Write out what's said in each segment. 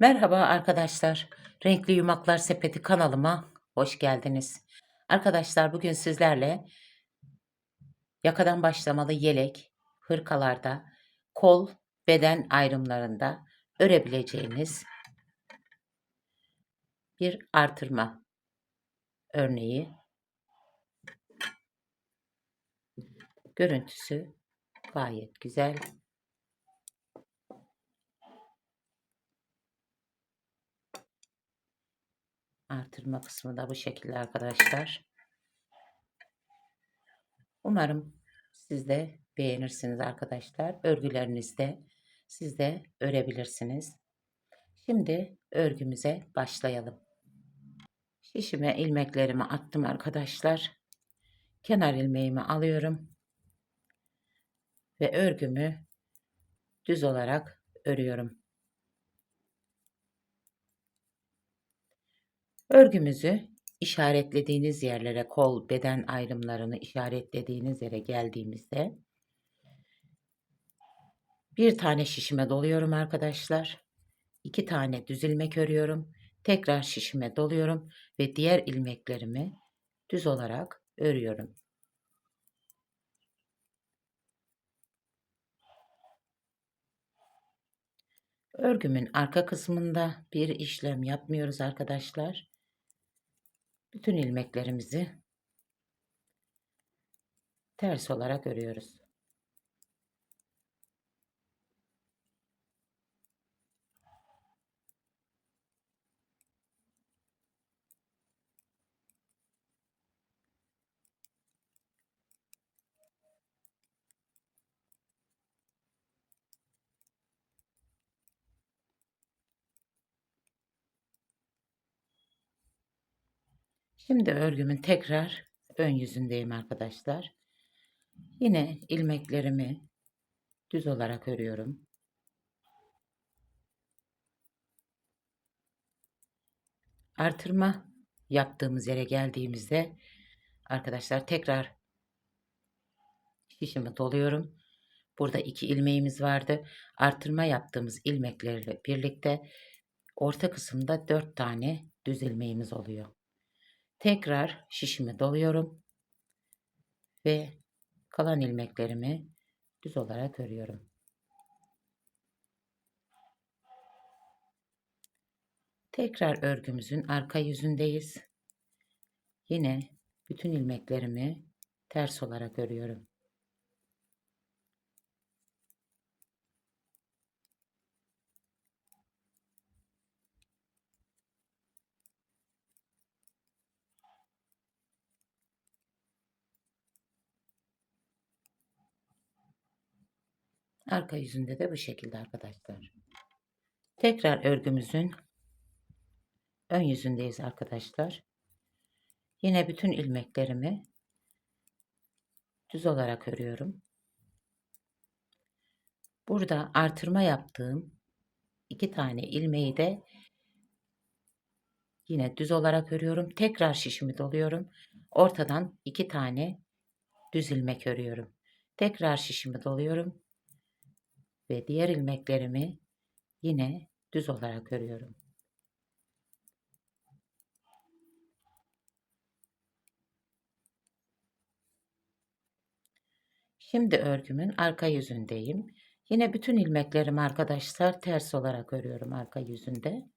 Merhaba arkadaşlar. Renkli Yumaklar Sepeti kanalıma hoş geldiniz. Arkadaşlar bugün sizlerle yakadan başlamalı yelek, hırkalarda, kol, beden ayrımlarında örebileceğiniz bir artırma örneği. Görüntüsü gayet güzel. Artırma kısmı da bu şekilde arkadaşlar. Umarım siz de beğenirsiniz arkadaşlar. Örgülerinizde siz de örebilirsiniz. Şimdi örgümüze başlayalım. Şişime ilmeklerimi attım arkadaşlar. Kenar ilmeğimi alıyorum. Ve örgümü düz olarak örüyorum. Örgümüzü işaretlediğiniz yerlere kol beden ayrımlarını işaretlediğiniz yere geldiğimizde bir tane şişime doluyorum arkadaşlar. iki tane düz ilmek örüyorum. Tekrar şişime doluyorum ve diğer ilmeklerimi düz olarak örüyorum. Örgümün arka kısmında bir işlem yapmıyoruz arkadaşlar bütün ilmeklerimizi ters olarak örüyoruz. Şimdi örgümün tekrar ön yüzündeyim arkadaşlar. Yine ilmeklerimi düz olarak örüyorum. Artırma yaptığımız yere geldiğimizde arkadaşlar tekrar şişimi doluyorum. Burada iki ilmeğimiz vardı. Artırma yaptığımız ilmeklerle birlikte orta kısımda dört tane düz ilmeğimiz oluyor. Tekrar şişimi doluyorum ve kalan ilmeklerimi düz olarak örüyorum. Tekrar örgümüzün arka yüzündeyiz. Yine bütün ilmeklerimi ters olarak örüyorum. Arka yüzünde de bu şekilde arkadaşlar. Tekrar örgümüzün ön yüzündeyiz arkadaşlar. Yine bütün ilmeklerimi düz olarak örüyorum. Burada artırma yaptığım iki tane ilmeği de yine düz olarak örüyorum. Tekrar şişimi doluyorum. Ortadan iki tane düz ilmek örüyorum. Tekrar şişimi doluyorum ve diğer ilmeklerimi yine düz olarak örüyorum. Şimdi örgümün arka yüzündeyim. Yine bütün ilmeklerimi arkadaşlar ters olarak örüyorum arka yüzünde.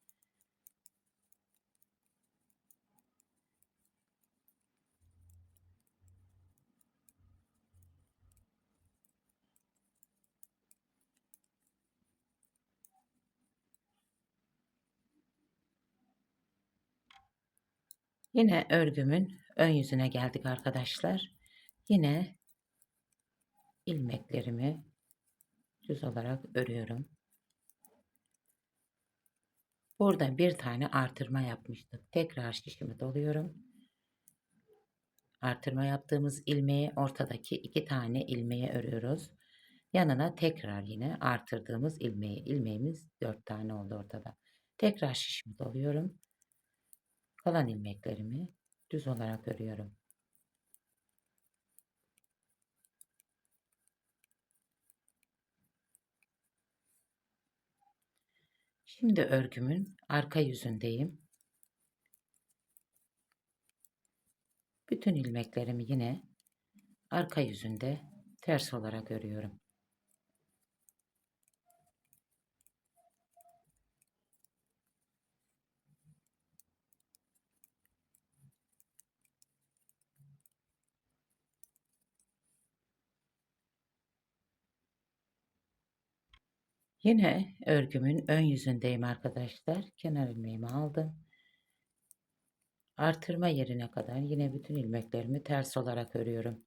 Yine örgümün ön yüzüne geldik arkadaşlar. Yine ilmeklerimi düz olarak örüyorum. Burada bir tane artırma yapmıştık. Tekrar şişimi doluyorum. Artırma yaptığımız ilmeği ortadaki iki tane ilmeği örüyoruz. Yanına tekrar yine artırdığımız ilmeği. ilmeğimiz dört tane oldu ortada. Tekrar şişimi doluyorum. Kalan ilmeklerimi düz olarak örüyorum. Şimdi örgümün arka yüzündeyim. Bütün ilmeklerimi yine arka yüzünde ters olarak örüyorum. Yine örgümün ön yüzündeyim arkadaşlar. Kenar ilmeğimi aldım. Artırma yerine kadar yine bütün ilmeklerimi ters olarak örüyorum.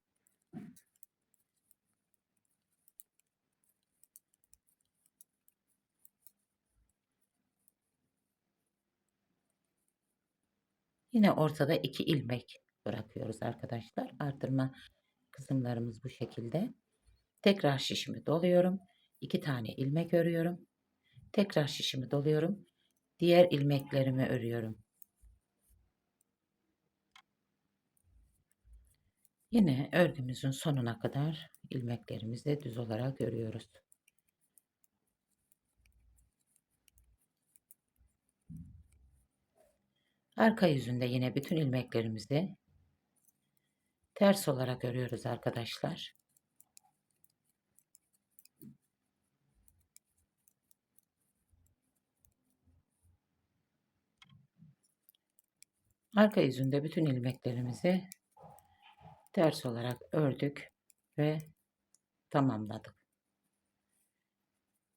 Yine ortada iki ilmek bırakıyoruz arkadaşlar. Artırma kısımlarımız bu şekilde. Tekrar şişimi doluyorum. İki tane ilmek örüyorum. Tekrar şişimi doluyorum. Diğer ilmeklerimi örüyorum. Yine örgümüzün sonuna kadar ilmeklerimizi düz olarak örüyoruz. Arka yüzünde yine bütün ilmeklerimizi ters olarak örüyoruz arkadaşlar. Arka yüzünde bütün ilmeklerimizi ters olarak ördük ve tamamladık.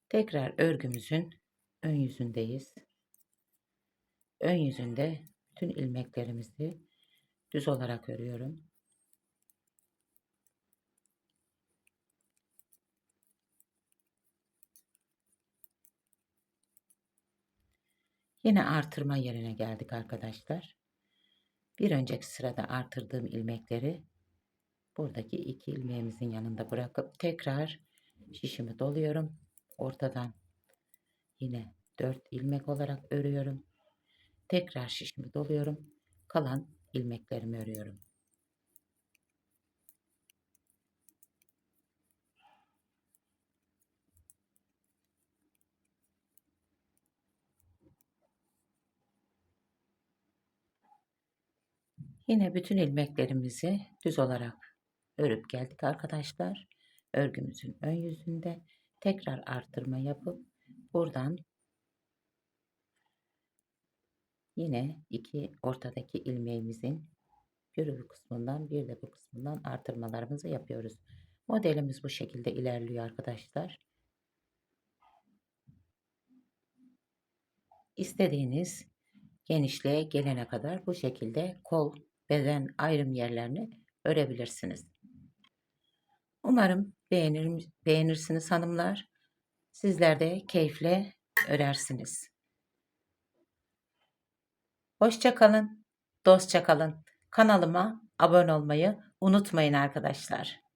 Tekrar örgümüzün ön yüzündeyiz. Ön yüzünde bütün ilmeklerimizi düz olarak örüyorum. Yine artırma yerine geldik arkadaşlar. Bir önceki sırada artırdığım ilmekleri buradaki iki ilmeğimizin yanında bırakıp tekrar şişimi doluyorum. Ortadan yine 4 ilmek olarak örüyorum. Tekrar şişimi doluyorum. Kalan ilmeklerimi örüyorum. Yine bütün ilmeklerimizi düz olarak örüp geldik arkadaşlar. Örgümüzün ön yüzünde tekrar artırma yapıp buradan yine iki ortadaki ilmeğimizin bu kısmından bir de bu kısmından artırmalarımızı yapıyoruz. Modelimiz bu şekilde ilerliyor arkadaşlar. İstediğiniz genişliğe gelene kadar bu şekilde kol beden ayrım yerlerini örebilirsiniz. Umarım beğenir, beğenirsiniz hanımlar. Sizler de keyifle örersiniz. Hoşça kalın, dostça kalın. Kanalıma abone olmayı unutmayın arkadaşlar.